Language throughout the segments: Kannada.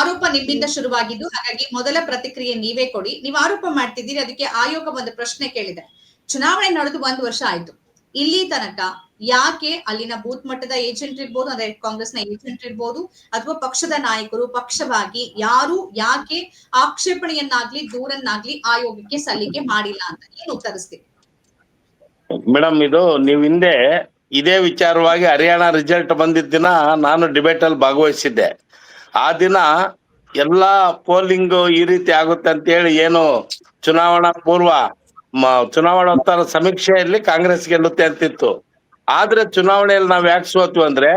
ಆರೋಪ ನಿಮ್ಮಿಂದ ಶುರುವಾಗಿದ್ದು, ಹಾಗಾಗಿ ಮೊದಲ ಪ್ರತಿಕ್ರಿಯೆ ನೀವೇ ಕೊಡಿ. ನೀವು ಆರೋಪ ಮಾಡ್ತಿದ್ದೀರಿ, ಅದಕ್ಕೆ ಆಯೋಗ ಒಂದು ಪ್ರಶ್ನೆ ಕೇಳಿದೆ. ಚುನಾವಣೆ ನಡೆದು ಒಂದ್ ವರ್ಷ ಆಯ್ತು. ಇಲ್ಲಿ ತನಕ ಯಾಕೆ ಅಲ್ಲಿನ ಬೂತ್ ಮಟ್ಟದ ಏಜೆಂಟ್ ಇರ್ಬೋದು ಅಂದ್ರೆ ಕಾಂಗ್ರೆಸ್ನ ಏಜೆಂಟ್ ಇರ್ಬೋದು, ಅಥವಾ ಪಕ್ಷದ ನಾಯಕರು, ಪಕ್ಷವಾಗಿ ಯಾರು ಯಾಕೆ ಆಕ್ಷೇಪಣೆಯನ್ನಾಗ್ಲಿ, ದೂರನ್ನಾಗ್ಲಿ ಆಯೋಗಕ್ಕೆ ಸಲ್ಲಿಕೆ ಮಾಡಿಲ್ಲ ಅಂತ ಏನು ಉತ್ತರಿಸ್ತೀವಿ ಮೇಡಮ್, ಇದು ನೀವು ಹಿಂದೆ ಇದೇ ವಿಚಾರವಾಗಿ ಹರಿಯಾಣ ರಿಸಲ್ಟ್ ಬಂದಿದ್ದ ದಿನ ನಾನು ಡಿಬೇಟ್ ಅಲ್ಲಿ ಭಾಗವಹಿಸಿದ್ದೆ. ಆ ದಿನ ಎಲ್ಲಾ ಪೋಲಿಂಗ್ ಈ ರೀತಿ ಆಗುತ್ತೆ ಅಂತ ಹೇಳಿ ಏನು ಚುನಾವಣಾ ಪೂರ್ವ ಚುನಾವಣೋತ್ತರ ಸಮೀಕ್ಷೆಯಲ್ಲಿ ಕಾಂಗ್ರೆಸ್ ಗೆಲ್ಲುತ್ತೆ ಅಂತಿತ್ತು. ಆದ್ರೆ ಚುನಾವಣೆಯಲ್ಲಿ ನಾವ್ ಯಾಕೆ ಸೋತ್ವಿ ಅಂದ್ರೆ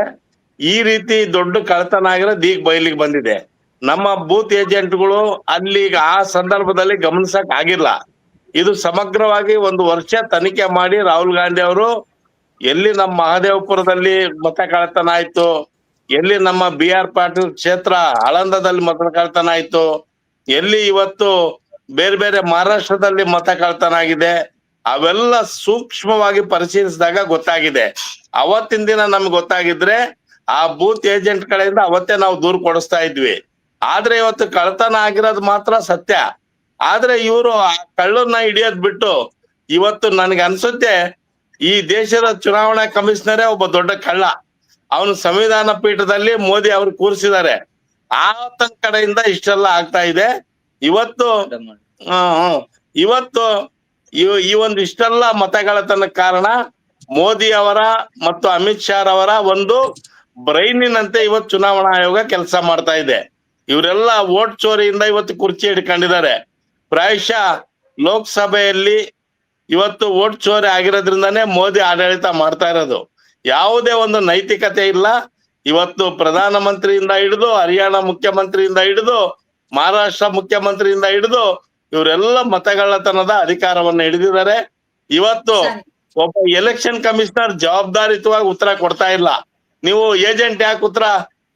ಈ ರೀತಿ ದೊಡ್ಡ ಕಳತನ ಆಗಿರೋದು ಈಗ ಬಯಲಿಗೆ ಬಂದಿದೆ. ನಮ್ಮ ಬೂತ್ ಏಜೆಂಟ್ಗಳು ಅಲ್ಲಿ ಆ ಸಂದರ್ಭದಲ್ಲಿ ಗಮನಿಸಕ್ ಆಗಿಲ್ಲ. ಇದು ಸಮಗ್ರವಾಗಿ ಒಂದು ವರ್ಷ ತನಿಖೆ ಮಾಡಿ ರಾಹುಲ್ ಗಾಂಧಿ ಅವರು ಎಲ್ಲಿ ನಮ್ಮ ಮಹದೇವಪುರದಲ್ಲಿ ಮತ ಕಳತನ ಆಯ್ತು ಎಲ್ಲಿ ನಮ್ಮ ಬಿ ಆರ್ ಪಾಟೀಲ್ ಕ್ಷೇತ್ರ ಆಳಂದದಲ್ಲಿ ಮತ ಕಳ್ತನ ಆಯ್ತು, ಎಲ್ಲಿ ಇವತ್ತು ಬೇರೆ ಬೇರೆ ಮಹಾರಾಷ್ಟ್ರದಲ್ಲಿ ಮತ ಕಳ್ತನ ಆಗಿದೆ, ಅವೆಲ್ಲ ಸೂಕ್ಷ್ಮವಾಗಿ ಪರಿಶೀಲಿಸಿದಾಗ ಗೊತ್ತಾಗಿದೆ. ಅವತ್ತಿನ ದಿನ ನಮ್ಗೆ ಗೊತ್ತಾಗಿದ್ರೆ ಆ ಬೂತ್ ಏಜೆಂಟ್ ಕಡೆಯಿಂದ ಅವತ್ತೇ ನಾವು ದೂರು ಕೊಡಿಸ್ತಾ ಇದ್ವಿ. ಆದ್ರೆ ಇವತ್ತು ಕಳ್ತನ ಆಗಿರೋದು ಮಾತ್ರ ಸತ್ಯ. ಆದ್ರೆ ಇವರು ಆ ಕಳ್ಳನ್ನ ಹಿಡಿಯೋದ್ ಬಿಟ್ಟು ಇವತ್ತು ನನ್ಗೆ ಅನ್ಸುತ್ತೆ ಈ ದೇಶದ ಚುನಾವಣಾ ಕಮಿಷನರೇ ಒಬ್ಬ ದೊಡ್ಡ ಕಳ್ಳ. ಅವನು ಸಂವಿಧಾನ ಪೀಠದಲ್ಲಿ ಮೋದಿ ಅವರು ಕೂರಿಸಿದ್ದಾರೆ. ಆತನ ಕಡೆಯಿಂದ ಇಷ್ಟೆಲ್ಲ ಆಗ್ತಾ ಇದೆ. ಇವತ್ತು ಇವತ್ತು ಇವ್- ಈ ಒಂದು ಇಷ್ಟೆಲ್ಲ ಮತಗಳತನ ಕಾರಣ ಮೋದಿ ಅವರ ಮತ್ತು ಅಮಿತ್ ಶಾ ಅವರ ಒಂದು ಬ್ರೈನಿನಂತೆ ಇವತ್ತು ಚುನಾವಣಾ ಆಯೋಗ ಕೆಲಸ ಮಾಡ್ತಾ ಇದೆ. ಇವರೆಲ್ಲ ವೋಟ್ ಚೋರಿಯಿಂದ ಇವತ್ತು ಕುರ್ಚಿ ಹಿಡ್ಕೊಂಡಿದ್ದಾರೆ. ಪ್ರಾಯಶಃ ಲೋಕಸಭೆಯಲ್ಲಿ ಇವತ್ತು ವೋಟ್ ಚೋರಿ ಆಗಿರೋದ್ರಿಂದಾನೇ ಮೋದಿ ಆಡಳಿತ ಮಾಡ್ತಾ ಇರೋದು. ಯಾವುದೇ ಒಂದು ನೈತಿಕತೆ ಇಲ್ಲ. ಇವತ್ತು ಪ್ರಧಾನ ಮಂತ್ರಿಯಿಂದ ಹಿಡಿದು ಹರಿಯಾಣ ಮುಖ್ಯಮಂತ್ರಿಯಿಂದ ಹಿಡಿದು ಮಹಾರಾಷ್ಟ್ರ ಮುಖ್ಯಮಂತ್ರಿಯಿಂದ ಹಿಡಿದು ಇವರೆಲ್ಲ ಮತಗಳ್ಳತನದ ಅಧಿಕಾರವನ್ನ ಹಿಡಿದಿದ್ದಾರೆ. ಇವತ್ತು ಒಬ್ಬ ಎಲೆಕ್ಷನ್ ಕಮಿಷನರ್ ಜವಾಬ್ದಾರಿತವಾಗಿ ಉತ್ತರ ಕೊಡ್ತಾ ಇಲ್ಲ. ನೀವು ಏಜೆಂಟ್ ಯಾಕೆ ಉತ್ತರ?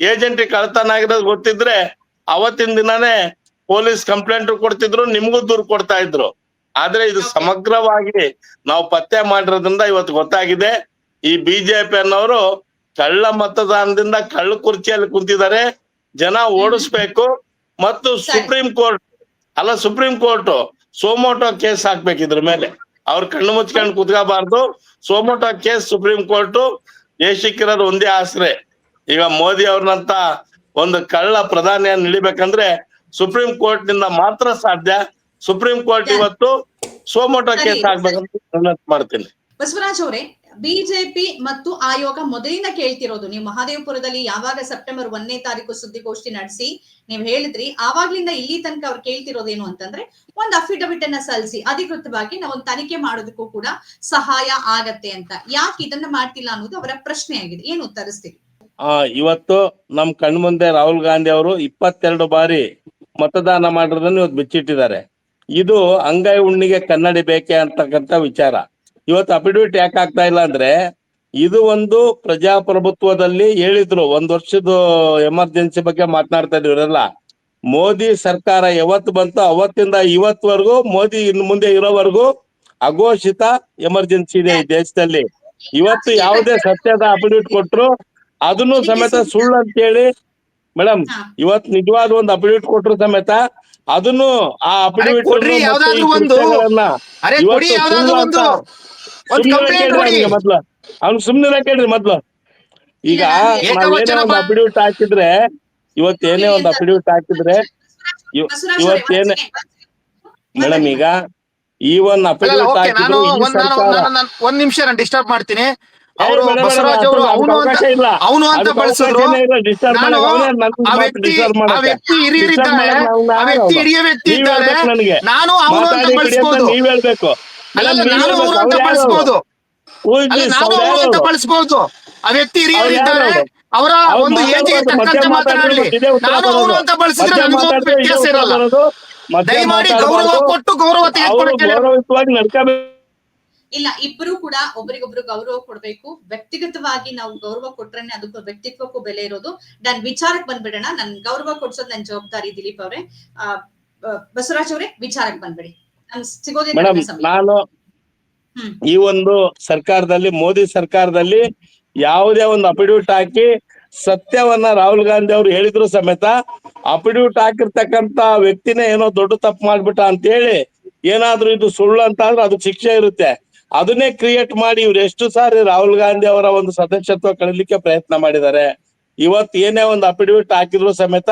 ಏಜೆಂಟ್ ಕಳ್ತನ ಆಗಿರೋದು ಗೊತ್ತಿದ್ರೆ ಅವತ್ತಿನ ದಿನಾನೇ ಪೊಲೀಸ್ ಕಂಪ್ಲೇಂಟ್ ಕೊಡ್ತಿದ್ರು ನಿಮ್ಗೂ ದೂರು ಕೊಡ್ತಾ ಇದ್ರು. ಆದ್ರೆ ಇದು ಸಮಗ್ರವಾಗಿ ನಾವು ಪತ್ತೆ ಮಾಡಿರೋದ್ರಿಂದ ಇವತ್ತು ಗೊತ್ತಾಗಿದೆ. ಈ ಬಿಜೆಪಿ ಅನ್ನೋರು ಕಳ್ಳ ಮತದಾನದಿಂದ ಕಳ್ಳ ಕುರ್ಚಿಯಲ್ಲಿ ಕುಂತಿದ್ದಾರೆ. ಜನ ಓಡಿಸ್ಬೇಕು. ಮತ್ತು ಸುಪ್ರೀಂ ಕೋರ್ಟ್ ಅಲ್ಲ supreme court suo motu case ಹಾಕ್ಬೇಕು ಇದ್ರ ಮೇಲೆ. ಅವ್ರ ಕಣ್ಣು ಮುಚ್ಕೊಂಡು ಕುತ್ಕೋಬಾರ್ದು. Suo motu case supreme court ದೇಶಕ್ಕಿರೋದು ಒಂದೇ ಆಸರೆ. ಈಗ ಮೋದಿ ಅವ್ರನ್ನಂತ ಒಂದು ಕಳ್ಳ ಪ್ರಧಾನಿಯನ್ನು ಇಳಿಬೇಕಂದ್ರೆ ಸುಪ್ರೀಂ ಕೋರ್ಟ್ನಿಂದ ಮಾತ್ರ ಸಾಧ್ಯ. ಸುಪ್ರೀಂ ಕೋರ್ಟ್ ಇವತ್ತು ಸೋಮೋಟೋ ಕೇಸ್ ಹಾಕ್ಬೇಕಂತ ಮಾಡ್ತೀನಿ. ಬಸವರಾಜ್ ಅವರೇ ಬಿಜೆಪಿ ಮತ್ತು ಆಯೋಗ ಮೊದಲಿಂದ ಕೇಳ್ತಿರೋದು. ನೀವು ಮಹಾದೇವಪುರದಲ್ಲಿ ಯಾವಾಗ ಸೆಪ್ಟೆಂಬರ್ ಒಂದನೇ ತಾರೀಕು ಸುದ್ದಿಗೋಷ್ಠಿ ನಡೆಸಿ, ನೀವು ಹೇಳಿದ್ರಿ, ಆವಾಗ್ಲಿಂದ ಇಲ್ಲಿ ತನಕ ಅವ್ರು ಕೇಳ್ತಿರೋದೇನು ಅಂತಂದ್ರೆ ಒಂದು ಅಫಿಡವಿಟ್ ಅನ್ನ ಸಲ್ಲಿಸಿ, ಅಧಿಕೃತವಾಗಿ ನಾವು ಒಂದು ತನಿಖೆ ಮಾಡೋದಕ್ಕೂ ಕೂಡ ಸಹಾಯ ಆಗತ್ತೆ ಅಂತ. ಯಾಕೆ ಇದನ್ನ ಮಾಡ್ತಿಲ್ಲ ಅನ್ನೋದು ಅವರ ಪ್ರಶ್ನೆ ಆಗಿದೆ ಏನು ಉತ್ತರಿಸ್ತೀವಿ ಆ, ಇವತ್ತು ನಮ್ ಕಣ್ಮುಂದೆ ರಾಹುಲ್ ಗಾಂಧಿ ಅವರು ಇಪ್ಪತ್ತೆರಡು ಬಾರಿ ಮತದಾನ ಮಾಡಿರೋದನ್ನ ಇವತ್ತು ಬಿಚ್ಚಿಟ್ಟಿದ್ದಾರೆ. ಇದು ಅಂಗೈ ಉಣ್ಣಿಗೆ ಕನ್ನಡಿ ಬೇಕೆ ಅಂತಕ್ಕಂಥ ವಿಚಾರ. ಇವತ್ತು ಅಫಿಡವಿಟ್ ಯಾಕೆ ಆಗ್ತಾ ಇಲ್ಲ ಅಂದ್ರೆ ಇದು ಒಂದು ಪ್ರಜಾಪ್ರಭುತ್ವದಲ್ಲಿ ಹೇಳಿದ್ರು ಒಂದ್ ವರ್ಷದ ಎಮರ್ಜೆನ್ಸಿ ಬಗ್ಗೆ ಮಾತನಾಡ್ತಾ ಇವರೆಲ್ಲ. ಮೋದಿ ಸರ್ಕಾರ ಯಾವತ್ತು ಬಂತು ಅವತ್ತಿಂದ ಇವತ್ವರೆಗೂ ಮೋದಿ ಇನ್ ಮುಂದೆ ಇರೋವರೆಗೂ ಅಘೋಷಿತ ಎಮರ್ಜೆನ್ಸಿ ಇದೆ ಈ ದೇಶದಲ್ಲಿ. ಇವತ್ತು ಯಾವುದೇ ಸತ್ಯದ ಅಫಿಡವಿಟ್ ಕೊಟ್ರು ಅದನ್ನು ಸಮೇತ ಸುಳ್ಳು ಅಂತೇಳಿ ಮೇಡಮ್ ಹಾ. ಇವತ್ ನಿಜವಾದ ಒಂದು ಅಫಿಡವಿಟ್ ಕೊಟ್ರು ಸಮೇತ ಅದನ್ನು ಆ ಅಫಿಡವಿಟ್ ಕೊಡಿ. ಅವ್ನು ಸುಮ್ನೆ ಕೇಳ್ರಿ ಮೊದ್ಲು. ಈಗ ನಾವೇನೇ ಒಂದು ಹಾಕಿದ್ರೆ ಇವತ್ತೇನೇ ಒಂದ್ ಒಂದು ಅಫಿಡವಿಟ್ ಹಾಕಿದ್ರೆ ಇವತ್ತೇನೆ ಮೇಡಮ್ ಈಗ ಈ ಒಂದ್ ನಾನು ಹಾಕಿದ್ರು ಒಂದ್ ನಿಮಿಷ ನಾನು ಡಿಸ್ಟರ್ಬ್ ಮಾಡ್ತೀನಿ. ಅವರು ಬಸವರಾಜ್ ಅವರು ಅವನು ಅಂತ. ಅವನು ಅಂತ ಬಳಸಿದ್ರು. ನಾನು ಆ ವ್ಯಕ್ತಿ disturb ಆ ವ್ಯಕ್ತಿ ಹಿರಿಯರಿದ್ದಾರೆ. Disturb ಮಾಡಕ್ಕೆ ನಾವು ಆ ವ್ಯಕ್ತಿ ಯಾರು? ಹಿರಿಯ ವ್ಯಕ್ತಿ ನೀವ್ ಇದ್ದಾರೆ. ಹೇಳ್ಬೇಕು ನನಗೆ. ನಾನು ಅವನು ಅಂತ ಬಳಸ್ಬೋದು. ನಾನು ಅವನು ಅಂತ ಬಳಸ್ಬೋದು? ನಾನು ಅವನು ಅಂತ ಬಳಸ್ಬೋದು ಆ ವ್ಯಕ್ತಿ ಹಿರಿಯರು ಅವ್ರು ಒಂದು ಏಜಿಗೆ ತಕ್ಕಂತೆ ಮಾತನಾಡಲಿ ನಾನು ಅವನು ಅಂತ ಬಳಸಿದ್ರೆ ನನಗೂ ವ್ಯತ್ಯಾಸ ಇರಲ್ಲ. ದಯಮಾಡಿ ಗೌರವ ಕೊಟ್ಟು ಗೌರವ ನಡ್ಕೋಬೇಕು. ಇಲ್ಲ ಇಬ್ರು ಕೂಡ ಒಬ್ರಿಗೊಬ್ರು ಗೌರವ ಕೊಡ್ಬೇಕು. ವ್ಯಕ್ತಿಗತವಾಗಿ ನಾವು ಗೌರವ ಕೊಟ್ರೇನೆ ಅದಕ್ಕೂ ವ್ಯಕ್ತಿತ್ವಕ್ಕೂ ಬೆಲೆ ಇರೋದು. ನಾನ್ ವಿಚಾರಕ್ಕೆ ಬಂದ್ಬಿಡೋಣ. ನನ್ ಗೌರವ ಕೊಡ್ಸೋದು ನನ್ ಜವಾಬ್ದಾರಿ ದಿಲೀಪ್ ಅವ್ರೆ. ಬಸವರಾಜ್ ಅವ್ರೆ ವಿಚಾರಕ್ಕೆ ಬಂದ್ಬಿಡಿ. ಮೇಡಮ್. ನಾನು ಈ ಒಂದು ಸರ್ಕಾರದಲ್ಲಿ ಮೋದಿ ಸರ್ಕಾರದಲ್ಲಿ ಯಾವುದೇ ಒಂದು ಅಫಿಡವಿಟ್ ಹಾಕಿ ಸತ್ಯವನ್ನ ರಾಹುಲ್ ಗಾಂಧಿ ಅವರು ಹೇಳಿದ್ರು ಸಮೇತ ಅಫಿಡವಿಟ್ ಹಾಕಿರ್ತಕ್ಕಂತ ವ್ಯಕ್ತಿನೇ ಏನೋ ದೊಡ್ಡ ತಪ್ಪು ಮಾಡ್ಬಿಟ್ಟ ಅಂತ ಹೇಳಿ ಏನಾದ್ರೂ ಇದು ಸುಳ್ಳು ಅಂತ ಅಂದ್ರೆ ಅದು ಶಿಕ್ಷೆ ಇರುತ್ತೆ. ಅದನ್ನೇ ಕ್ರಿಯೇಟ್ ಮಾಡಿ ಇವ್ರು ಎಷ್ಟು ಸಾರಿ ರಾಹುಲ್ ಗಾಂಧಿ ಅವರ ಒಂದು ಸದಸ್ಯತ್ವ ಕಳಲಿಕ್ಕೆ ಪ್ರಯತ್ನ ಮಾಡಿದ್ದಾರೆ. ಇವತ್ ಏನೇ ಒಂದು ಅಫಿಡವಿಟ್ ಹಾಕಿದ್ರು ಸಮೇತ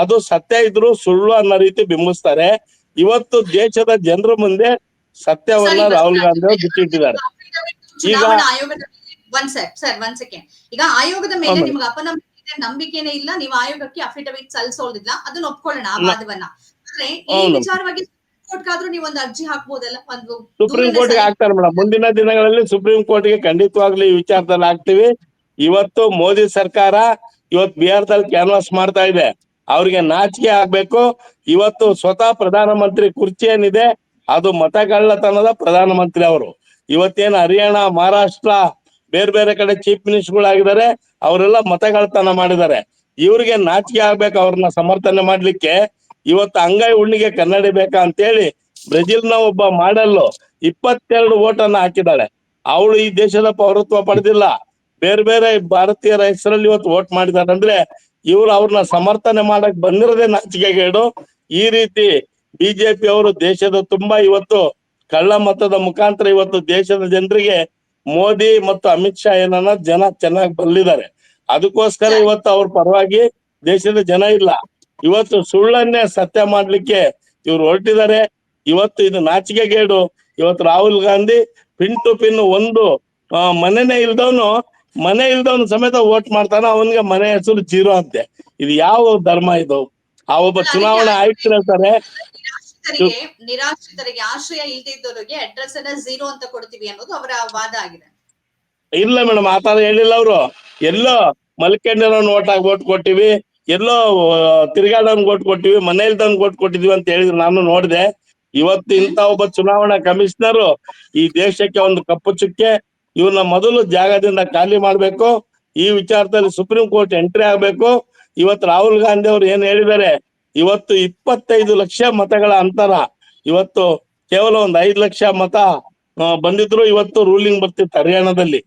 ಅದು ಸತ್ಯ ಇದ್ರು ಸುಳ್ಳು ಅನ್ನೋ ರೀತಿ ಬಿಂಬಿಸ್ತಾರೆ. ಇವತ್ತು ದೇಶದ ಜನರ ಮುಂದೆ ಸತ್ಯವನ್ನ ರಾಹುಲ್ ಗಾಂಧಿ ಅವರು ಬಿಟ್ಟಿಟ್ಟಿದ್ದಾರೆ. ಈಗ- ಆಯೋಗದ one sec sir one second ಈಗ ಆಯೋಗದ ಮೇಲೆ. ನಿಮ್ಗೆ ಅಪನಂಬಿಕೆ ನಂಬಿಕೆನೇ ಇಲ್ಲ ನೀವು ಆಯೋಗಕ್ಕೆ ಅಫಿಡವಿಟ್ ಸಲ್ಲಿಸೋದಿಲ್ಲ ಅದನ್ನ ಒಪ್ಕೊಳ್ಳೋಣ ಆ ವಾದವನ್ನ. ಆದ್ರೆ ಈ. ವಿಚಾರವಾಗಿ ಸುಪ್ರೀಂ ಕೋರ್ಟ್ಗೆ ಹಾಕ್ತಾರೆ ಮೇಡಮ್. ಮುಂದಿನ ದಿನಗಳಲ್ಲಿ ಸುಪ್ರೀಂ ಕೋರ್ಟ್ಗೆ ಖಂಡಿತವಾಗ್ಲೂ ಈ ವಿಚಾರದಲ್ಲಿ ಹಾಕ್ತಿವಿ. ಇವತ್ತು ಮೋದಿ ಸರ್ಕಾರ ಇವತ್ತು ಬಿಹಾರದಲ್ಲಿ ಕ್ಯಾನ್ವಾಸ್ ಮಾಡ್ತಾ ಇದೆ. ಅವ್ರಿಗೆ ನಾಚಿಕೆ ಆಗ್ಬೇಕು. ಇವತ್ತು ಸ್ವತಃ ಪ್ರಧಾನಮಂತ್ರಿ ಕುರ್ಚಿ ಏನಿದೆ, ಅದು ಮತಗಳ್ಳತನದ ಪ್ರಧಾನಮಂತ್ರಿ ಅವರು. ಇವತ್ತೇನು ಹರಿಯಾಣ, ಮಹಾರಾಷ್ಟ್ರ, ಬೇರೆ ಬೇರೆ ಕಡೆ ಚೀಫ್ ಮಿನಿಸ್ಟರ್ಗಳಾಗಿದ್ದಾರೆ ಅವರೆಲ್ಲ ಮತಗಳ್ತನ ಮಾಡಿದ್ದಾರೆ. ಇವ್ರಿಗೆ ನಾಚಿಕೆ ಆಗ್ಬೇಕು, ಅವ್ರನ್ನ ಸಮರ್ಥನೆ ಮಾಡ್ಲಿಕ್ಕೆ. ಇವತ್ತು ಅಂಗೈ ಉಣ್ಣಿಗೆ ಕನ್ನಡಿ ಬೇಕಾ ಅಂತೇಳಿ ಬ್ರೆಜಿಲ್ನ ಒಬ್ಬ ಮಾಡಲ್ಲು ಇಪ್ಪತ್ತೆರಡು ಓಟನ್ನ ಹಾಕಿದ್ದಾಳೆ. ಅವಳು ಈ ದೇಶದ ಪೌರತ್ವ ಪಡೆದಿಲ್ಲ. ಬೇರೆ ಬೇರೆ ಭಾರತೀಯರ ಹೆಸರಲ್ಲಿ ಇವತ್ತು ವೋಟ್ ಮಾಡಿದ್ದಾರೆ ಅಂದ್ರೆ ಇವ್ರು ಅವ್ರನ್ನ ಸಮರ್ಥನೆ ಮಾಡಕ್ ಬಂದಿರೋದೇ ನಾಚಿಕೆಗೇಡು. ಈ ರೀತಿ ಬಿಜೆಪಿ ಅವರು ದೇಶದ ತುಂಬಾ ಇವತ್ತು ಕಳ್ಳ ಮತದ ಮುಖಾಂತರ ಇವತ್ತು ದೇಶದ ಜನರಿಗೆ ಮೋದಿ ಮತ್ತು ಅಮಿತ್ ಶಾ ಏನನ್ನ ಜನ ಚೆನ್ನಾಗಿ ಬಲ್ಲಿದ್ದಾರೆ ಅದಕ್ಕೋಸ್ಕರ ಇವತ್ತು ಅವ್ರ ಪರವಾಗಿ ದೇಶದ ಜನ ಇಲ್ಲ. ಇವತ್ತು ಸುಳ್ಳನ್ನೇ ಸತ್ಯ ಮಾಡ್ಲಿಕ್ಕೆ ಇವ್ರು ಹೊರಟಿದ್ದಾರೆ. ಇವತ್ತು ಇದು ನಾಚಿಕೆಗೇಡು. ಇವತ್ತು Rahul Gandhi pin to pin ಒಂದು ಮನೆನೇ ಇಲ್ದವನು ಮನೆ ಇಲ್ದವನು ಸಮೇತ ವೋಟ್ ಮಾಡ್ತಾನ ಅವನಿಗೆ ಮನೆ ಹೆಸರು ಜೀರೋ ಅಂತೆ. ಇದು ಯಾವ ಧರ್ಮ ಇದು? ಆ ಒಬ್ಬ ಚುನಾವಣಾ ಆಯುಕ್ತರು ಹೇಳ್ತಾರೆ. ನಿರಾಶ್ರಿತರಿಗೆ ಆಶ್ರಯ ಇಲ್ದಿದ್ದವರಿಗೆ ಅಡ್ರೆಸ್ ಅನ್ನ ಝೀರೋ ಅಂತ ಕೊಡ್ತೀವಿ ಅನ್ನೋದು ಅವರ ವಾದ ಆಗಿದೆ. ಇಲ್ಲ ಮೇಡಮ್ ಆ ತರ ಹೇಳಿಲ್ಲ ಅವರು. ಎಲ್ಲೋ ಮಲ್ಕೊಂಡಿರೋನ್ ಓಟ್ ಆಗಿ ಓಟ್ ಕೊಟ್ಟಿವಿ ಎಲ್ಲೋ ತಿರ್ಗಾಡೋನ್ ಓಟ್ ಕೊಟ್ಟಿವಿ ಮನೆ ಇಲ್ದವನ್ ಓಟ್ ಕೊಟ್ಟಿದ್ವಿ ಅಂತ ಹೇಳಿದ್ರು. ನಾನು ನೋಡಿದೆ. ಇವತ್ತು ಇಂತ ಒಬ್ಬ ಚುನಾವಣಾ ಕಮಿಷನರ್ ಈ ದೇಶಕ್ಕೆ ಒಂದು ಕಪ್ಪು ಚುಕ್ಕೆ ಇವ್ರನ್ನ ಮೊದಲು ಜಾಗದಿಂದ ಖಾಲಿ ಮಾಡ್ಬೇಕು. ಈ ವಿಚಾರದಲ್ಲಿ ಸುಪ್ರೀಂ ಕೋರ್ಟ್ ಎಂಟ್ರಿ ಆಗ್ಬೇಕು. ಇವತ್ತು ರಾಹುಲ್ ಗಾಂಧಿ ಅವರು ಏನ್ ಹೇಳಿದ್ದಾರೆ? ಇವತ್ತು ಇಪ್ಪತ್ತೈದು ಲಕ್ಷ ಮತಗಳ ಅಂತರ. ಇವತ್ತು ಕೇವಲ ಒಂದ್ ಐದು ಲಕ್ಷ ಮತ ಬಂದಿದ್ರು. ಇವತ್ತು ರೂಲಿಂಗ್ ಬರ್ತಿತ್ತು ಹರಿಯಾಣದಲ್ಲಿ.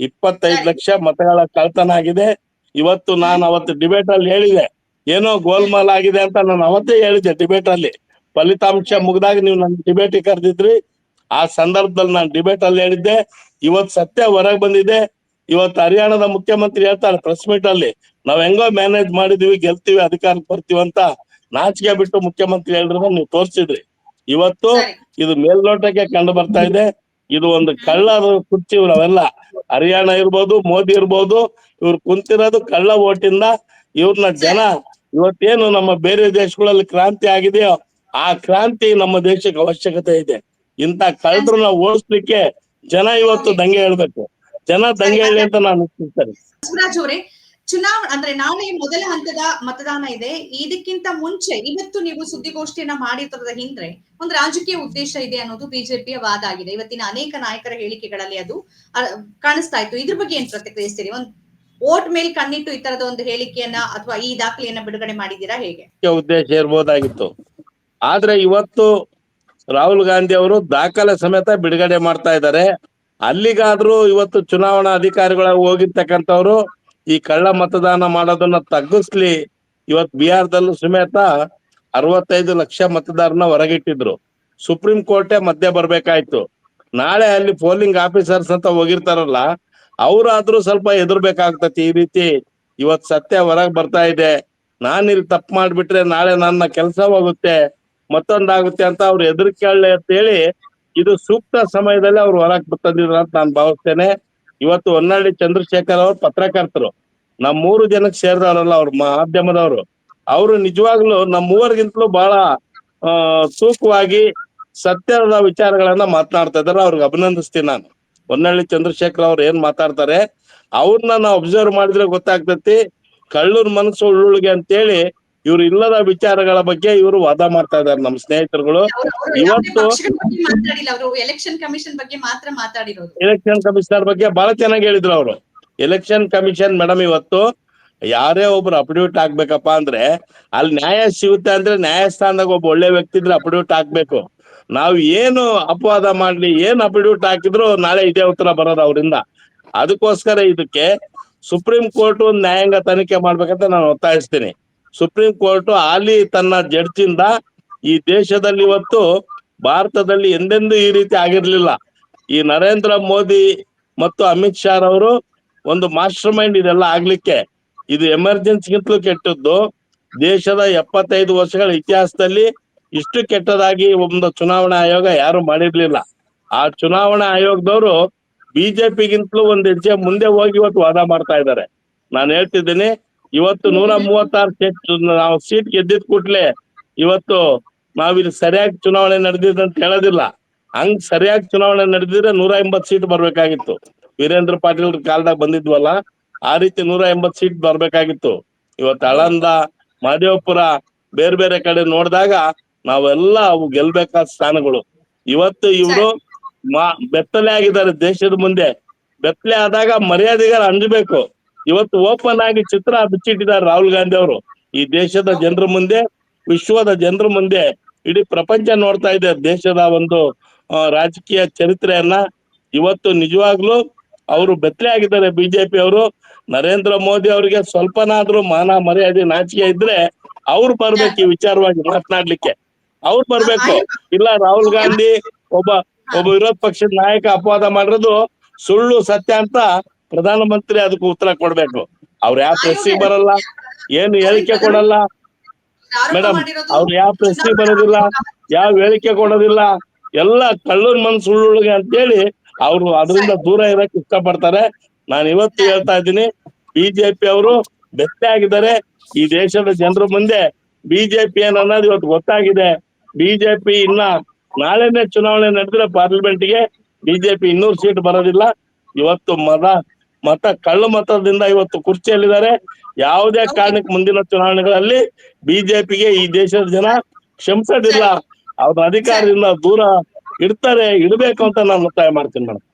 ಇಪ್ಪತ್ತೈದು ಲಕ್ಷ ಮತಗಳ ಕಳ್ತನ ಆಗಿದೆ. ಇವತ್ತು ನಾನು ಅವತ್ತು ಡಿಬೇಟ್ ಅಲ್ಲಿ ಹೇಳಿದೆ. ಏನೋ ಗೋಲ್ಮಾಲ್ ಆಗಿದೆ ಅಂತ ನಾನು ಅವತ್ತೇ ಹೇಳಿದ್ದೆ ಡಿಬೇಟ್ ಅಲ್ಲಿ ಫಲಿತಾಂಶ ಮುಗ್ದಾಗ ನೀವು ನನ್ನ ಡಿಬೇಟ್ ಕರೆದಿದ್ರಿ. ಆ ಸಂದರ್ಭದಲ್ಲಿ ನಾನು ಡಿಬೇಟ್ ಅಲ್ಲಿ ಹೇಳಿದ್ದೆ ಇವತ್ ಸತ್ಯ ಹೊರಗೆ ಬಂದಿದೆ. ಇವತ್ತು ಹರಿಯಾಣದ ಮುಖ್ಯಮಂತ್ರಿ ಹೇಳ್ತಾರೆ ಪ್ರೆಸ್ ಮೀಟ್ ಅಲ್ಲಿ ನಾವ್ ಹೆಂಗೋ ಮ್ಯಾನೇಜ್ ಮಾಡಿದೀವಿ ಗೆಲ್ತೀವಿ ಅಧಿಕಾರಕ್ಕೆ ಬರ್ತೀವಿ ಅಂತ ನಾಚಿಕೆ ಬಿಟ್ಟು ಮುಖ್ಯಮಂತ್ರಿ ಹೇಳಿದ್ರೆ ನೀವು ತೋರಿಸಿದ್ರಿ. ಇವತ್ತು ಇದು ಮೇಲ್ನೋಟಕ್ಕೆ ಕಂಡು ಬರ್ತಾ ಇದೆ. ಇದು ಒಂದು ಕಳ್ಳರ ಕುರ್ಚಿ ಇವ್ರವೆಲ್ಲ ಹರಿಯಾಣ ಇರ್ಬೋದು ಮೋದಿ ಇರ್ಬೋದು ಇವ್ರು ಕುಂತಿರೋದು ಕಳ್ಳ ಓಟಿಂದ. ಇವ್ರನ್ನ ಜನ ಇವತ್ತೇನು ನಮ್ಮ ಬೇರೆ ದೇಶಗಳಲ್ಲಿ ಕ್ರಾಂತಿ ಆಗಿದೆಯೋ ಆ ಕ್ರಾಂತಿ ನಮ್ಮ ದೇಶಕ್ಕೆ ಅವಶ್ಯಕತೆ ಇದೆ. ಇಂತ ಕಳ್ಳರನ್ನ ಓಡಿಸ್ಲಿಕ್ಕೆ ಜನ ಇವತ್ತು ದಂಗೆ ಹೇಳ್ಬೇಕು. ಜನ ದಂಗೆ ಹೇಳಿ ಅಂತ ನಾನು ಅವರೇ ಚುನಾವಣೆ ಅಂದ್ರೆ ನಾಳೆ ಮೊದಲ ಹಂತದ ಮತದಾನ ಇದೆ. ಇದಕ್ಕಿಂತ ಮುಂಚೆ ಇವತ್ತು ನೀವು ಸುದ್ದಿಗೋಷ್ಠಿಯನ್ನ ಮಾಡಿದ್ರದ ಹಿಂದೆ ಒಂದು ರಾಜಕೀಯ ಉದ್ದೇಶ ಇದೆ ಅನ್ನೋದು ಬಿಜೆಪಿಯ ವಾದ ಆಗಿದೆ. ಇವತ್ತಿನ ಅನೇಕ ನಾಯಕರ ಹೇಳಿಕೆಗಳಲ್ಲಿ ಅದು ಕಾಣಿಸ್ತಾ ಇತ್ತು. ಇದ್ರ ಬಗ್ಗೆ ಏನ್ ಪ್ರತಿಕ್ರಿಯಿಸ್ತೀರಿ? ಒಂದ್ ಓಟ್ ಮೇಲ್ ಕಣ್ಣಿಟ್ಟು ಈ ತರದ ಒಂದು ಹೇಳಿಕೆಯನ್ನ ಅಥವಾ ಈ ದಾಖಲೆಯನ್ನ ಬಿಡುಗಡೆ ಮಾಡಿದೀರಾ ಹೇಗೆ? ಉದ್ದೇಶ ಇರ್ಬೋದಾಗಿತ್ತು. ಆದ್ರೆ ಇವತ್ತು ರಾಹುಲ್ ಗಾಂಧಿ ಅವರು ದಾಖಲೆ ಸಮೇತ ಬಿಡುಗಡೆ ಮಾಡ್ತಾ ಇದ್ದಾರೆ. ಅಲ್ಲಿಗಾದ್ರೂ ಇವತ್ತು ಚುನಾವಣಾ ಅಧಿಕಾರಿಗಳ ಹೋಗಿರ್ತಕ್ಕಂಥವ್ರು ಈ ಕಳ್ಳ ಮತದಾನ ಮಾಡೋದನ್ನ ತಗ್ಗಿಸ್ಲಿ ಇವತ್ ಬಿಹಾರದಲ್ಲೂ ಸಮೇತ ಅರವತ್ತೈದು ಲಕ್ಷ ಮತದಾರನ ಹೊರಗಿಟ್ಟಿದ್ರು. ಸುಪ್ರೀಂ ಕೋರ್ಟೇ ಮಧ್ಯೆ ಬರ್ಬೇಕಾಯ್ತು. ನಾಳೆ ಅಲ್ಲಿ ಪೋಲಿಂಗ್ ಆಫೀಸರ್ಸ್ ಅಂತ ಹೋಗಿರ್ತಾರಲ್ಲ, ಅವ್ರಾದ್ರೂ ಸ್ವಲ್ಪ ಎದುರ್ಬೇಕಾಗ್ತತಿ ಈ ರೀತಿ ಇವತ್ ಸತ್ಯ ಹೊರಗ್ ಬರ್ತಾ ಇದೆ. ನಾನ್ ಇಲ್ಲಿ ತಪ್ಪು ಮಾಡ್ಬಿಟ್ರೆ ನಾಳೆ ನನ್ನ ಕೆಲಸ ಹೋಗುತ್ತೆ. ಮತ್ತೊಂದಾಗುತ್ತೆ ಅಂತ ಅವ್ರು ಎದುರ್ಕೊಳ್ಳಿ ಅಂತ ಹೇಳಿ ಇದು ಸೂಕ್ತ ಸಮಯದಲ್ಲಿ ಅವ್ರು ಹೊರಕ್ ತಂದಿದ್ರು ಅಂತ ನಾನು ಭಾವಿಸ್ತೇನೆ. ಇವತ್ತು ಹೊನ್ನಾಳಿ ಚಂದ್ರಶೇಖರ್ ಅವರು ಪತ್ರಕರ್ತರು. ನಮ್ಮ ಮೂರು ಜನಕ್ಕೆ ಸೇರಿದವರಲ್ಲ ಅವ್ರ ಮಾಧ್ಯಮದವರು. ಅವರು ನಿಜವಾಗ್ಲೂ ನಮ್ಮ ಮೂವರಿಗಿಂತಲೂ ಬಹಳ ಸೂಕ್ತವಾಗಿ ಸತ್ಯದ ವಿಚಾರಗಳನ್ನ ಮಾತನಾಡ್ತಾ ಇದ್ದಾರೆ ಅವ್ರಿಗೆ ಅಭಿನಂದಿಸ್ತೀನಿ ನಾನು. ಹೊನ್ನಳ್ಳಿ ಚಂದ್ರಶೇಖರ್ ಅವ್ರು ಏನ್ ಮಾತಾಡ್ತಾರೆ ಅವ್ರನ್ನ ನಾವು ಅಬ್ಸರ್ವ್ ಮಾಡಿದ್ರೆ ಗೊತ್ತಾಗ್ತತಿ. ಕಳ್ಳೂರ್ ಮನಸ್ಸು ಉಳ್ಳುಳಿಗೆ ಅಂತೇಳಿ ಇವ್ರು ಇಲ್ಲದ ವಿಚಾರಗಳ ಬಗ್ಗೆ ಇವರು ವಾದ ಮಾಡ್ತಾ ಇದಾರೆ ನಮ್ಮ ಸ್ನೇಹಿತರುಗಳು. ಇವತ್ತು- ಎಲೆಕ್ಷನ್ ಕಮಿಷನ್ ಬಗ್ಗೆ ಮಾತ್ರ ಮಾತಾಡಿರೋದು. ಎಲೆಕ್ಷನ್ ಕಮಿಷನರ್ ಬಗ್ಗೆ ಬಹಳ ಚೆನ್ನಾಗಿ ಹೇಳಿದ್ರು ಅವರು. ಎಲೆಕ್ಷನ್ ಕಮಿಷನ್ ಮೇಡಮ್ ಇವತ್ತು ಯಾರೇ ಒಬ್ರು ಅಪ್ಡ್ಯೂಟ್ ಆಗ್ಬೇಕಪ್ಪ ಅಂದ್ರೆ ಅಲ್ಲಿ ನ್ಯಾಯ ಸಿಗುತ್ತೆ ಅಂದ್ರೆ ನ್ಯಾಯಸ್ಥಾನದಾಗ ಒಬ್ಬ ಒಳ್ಳೆ ವ್ಯಕ್ತಿ ಇದ್ರೆ ಅಪ್ಡ್ಯೂಟ್ ಆಗ್ಬೇಕು. ನಾವು ಏನು ಅಪವಾದ ಮಾಡ್ಲಿ ಏನ್ ಅಪ್ಡ್ಯೂಟ್ ಹಾಕಿದ್ರು ನಾಳೆ ಇದೇ ಉತ್ತರ ಬರೋದು ಅವರಿಂದ. ಅದಕ್ಕೋಸ್ಕರ ಇದಕ್ಕೆ ಸುಪ್ರೀಂ ಕೋರ್ಟ್ ಒಂದು ನ್ಯಾಯಾಂಗ ತನಿಖೆ ಮಾಡ್ಬೇಕಂತ ನಾನು ಒತ್ತಾಯಿಸ್ತೀನಿ. ಸುಪ್ರೀಂ ಕೋರ್ಟ್ ಆಲಿ ತನ್ನ ಜಡ್ಜಿಂದ ಈ ದೇಶದಲ್ಲಿ ಇವತ್ತು ಭಾರತದಲ್ಲಿ ಎಂದೆಂದೂ ಈ ರೀತಿ ಆಗಿರ್ಲಿಲ್ಲ. ಈ ನರೇಂದ್ರ ಮೋದಿ ಮತ್ತು ಅಮಿತ್ ಶಾ ರವರು ಒಂದು ಮಾಸ್ಟರ್ ಮೈಂಡ್ ಇದೆಲ್ಲ ಆಗ್ಲಿಕ್ಕೆ. ಇದು ಎಮರ್ಜೆನ್ಸಿಗಿಂತಲೂ ಕೆಟ್ಟದ್ದು. ದೇಶದ ಎಪ್ಪತ್ತೈದು ವರ್ಷಗಳ ಇತಿಹಾಸದಲ್ಲಿ ಇಷ್ಟು ಕೆಟ್ಟದಾಗಿ ಒಂದು ಚುನಾವಣಾ ಆಯೋಗ ಯಾರು ಮಾಡಿರ್ಲಿಲ್ಲ. ಆ ಚುನಾವಣಾ ಆಯೋಗದವರು ಬಿಜೆಪಿಗಿಂತಲೂ ಒಂದ್ ಹೆಜ್ಜೆ ಮುಂದೆ ಹೋಗಿ ಇವತ್ತು ವಾದ ಮಾಡ್ತಾ ಇದ್ದಾರೆ. ನಾನು ಹೇಳ್ತಿದ್ದೀನಿ ಇವತ್ತು ನೂರ ಮೂವತ್ತಾರು ಸೀಟ್ ನಾವು ಸೀಟ್ ಗೆದ್ದಿದ್ ಕೂಡ್ಲೆ ಇವತ್ತು ನಾವಿಲ್ಲಿ ಸರಿಯಾಗಿ ಚುನಾವಣೆ ನಡೆದಿದ್ ಅಂತ ಹೇಳೋದಿಲ್ಲ. ಹಂಗ್ ಸರಿಯಾಗಿ ಚುನಾವಣೆ ನಡೆದಿದ್ರೆ ನೂರ ಎಂಬತ್ ಸೀಟ್ ಬರ್ಬೇಕಾಗಿತ್ತು. ವೀರೇಂದ್ರ ಪಾಟೀಲ್ ಕಾಲದಾಗ ಬಂದಿದ್ವಲ್ಲ, ಆ ರೀತಿ ನೂರ ಎಂಬತ್ ಸೀಟ್ ಬರ್ಬೇಕಾಗಿತ್ತು. ಇವತ್ತು ಅಳಂದ ಮಹದೇವಪುರ ಬೇರೆ ಬೇರೆ ಕಡೆ ನೋಡಿದಾಗ ನಾವೆಲ್ಲ ಅವು ಗೆಲ್ಬೇಕಾದ ಸ್ಥಾನಗಳು. ಇವತ್ತು ಇವರು ಮಾ ಬೆತ್ತಲೆ ಆಗಿದ್ದಾರೆ ದೇಶದ ಮುಂದೆ. ಬೆತ್ತಲೆ ಆದಾಗ ಮರ್ಯಾದೆಗಾರ ಅಂಜಬೇಕು. ಇವತ್ತು ಓಪನ್ ಆಗಿ ಚಿತ್ರ ಬಿಚ್ಚಿಟ್ಟಿದ್ದಾರೆ ರಾಹುಲ್ ಗಾಂಧಿ ಅವರು. ಈ ದೇಶದ ಜನರ ಮುಂದೆ, ವಿಶ್ವದ ಜನರ ಮುಂದೆ, ಇಡೀ ಪ್ರಪಂಚ ನೋಡ್ತಾ ಇದೆ ದೇಶದ ಒಂದು ರಾಜಕೀಯ ಚರಿತ್ರೆಯನ್ನ. ಇವತ್ತು ನಿಜವಾಗ್ಲೂ ಅವರು ಬೆತ್ತಲೆ ಆಗಿದ್ದಾರೆ ಬಿಜೆಪಿ ಅವರು. ನರೇಂದ್ರ ಮೋದಿ ಅವರಿಗೆ ಸ್ವಲ್ಪನಾದ್ರೂ ಮಾನ, ಮರ್ಯಾದೆ, ನಾಚಿಕೆ ಇದ್ರೆ ಅವ್ರು ಬರ್ಬೇಕು ಈ ವಿಚಾರವಾಗಿ ಮಾತನಾಡ್ಲಿಕ್ಕೆ. ಅವ್ರು ಬರ್ಬೇಕು. ಇಲ್ಲ ರಾಹುಲ್ ಗಾಂಧಿ ಒಬ್ಬ ಒಬ್ಬ ವಿರೋಧ ಪಕ್ಷದ ನಾಯಕ ಅಪವಾದ ಮಾಡಿರೋದು ಸುಳ್ಳು, ಸತ್ಯ ಅಂತ ಪ್ರಧಾನಮಂತ್ರಿ ಅದಕ್ಕೆ ಉತ್ತರ ಕೊಡ್ಬೇಕು. ಅವ್ರ ಯಾವ ಪ್ರೆಸ್ಸಿಗೆ ಬರಲ್ಲ ಏನು ಹೇಳಿಕೆ ಕೊಡಲ್ಲ. ಮೇಡಮ್ ಅವ್ರು ಯಾವ ಪ್ರಶ್ನೆ ಬರೋದಿಲ್ಲ ಯಾವ ಹೇಳಿಕೆ ಕೊಡೋದಿಲ್ಲ. ಎಲ್ಲ ಕಳ್ಳನ್ ಮನ್ ಅಂತ ಅಂತೇಳಿ ಅವ್ರು ಅದರಿಂದ ದೂರ ಇರಕ್ ಇಷ್ಟಪಡ್ತಾರೆ. ನಾನು ಇವತ್ತು ಹೇಳ್ತಾ ಇದ್ದೀನಿ ಬಿಜೆಪಿ ಅವರು ಬೆತ್ತೆ ಆಗಿದ್ದಾರೆ. ಈ ದೇಶದ ಜನರ ಮುಂದೆ ಬಿಜೆಪಿ ಏನ್ ಅನ್ನೋದು ಇವತ್ತು ಗೊತ್ತಾಗಿದೆ. ಬಿಜೆಪಿ ಇನ್ನ ನಾಳೆನೆ ಚುನಾವಣೆ ನಡೆದ್ರೆ ಪಾರ್ಲಿಮೆಂಟ್ಗೆ ಬಿಜೆಪಿ ಇನ್ನೂರು ಸೀಟ್ ಬರೋದಿಲ್ಲ. ಇವತ್ತು ಮತ ಮತ ಕಳ್ಳ ಮತದಿಂದ ಇವತ್ತು ಕುರ್ಚಿಯಲ್ಲಿದ್ದಾರೆ. ಯಾವುದೇ ಕಾರಣಕ್ಕೆ ಮುಂದಿನ ಚುನಾವಣೆಗಳಲ್ಲಿ ಬಿಜೆಪಿಗೆ ಈ ದೇಶದ ಜನ ಕ್ಷಮಿಸೋದಿಲ್ಲ. ಅವ್ರ ಅಧಿಕಾರದಿಂದ ದೂರ ಇಡ್ತಾರೆ ಇಡಬೇಕು ಅಂತ ನಾನು ಒತ್ತಾಯ ಮಾಡ್ತೀನಿ ಮೇಡಮ್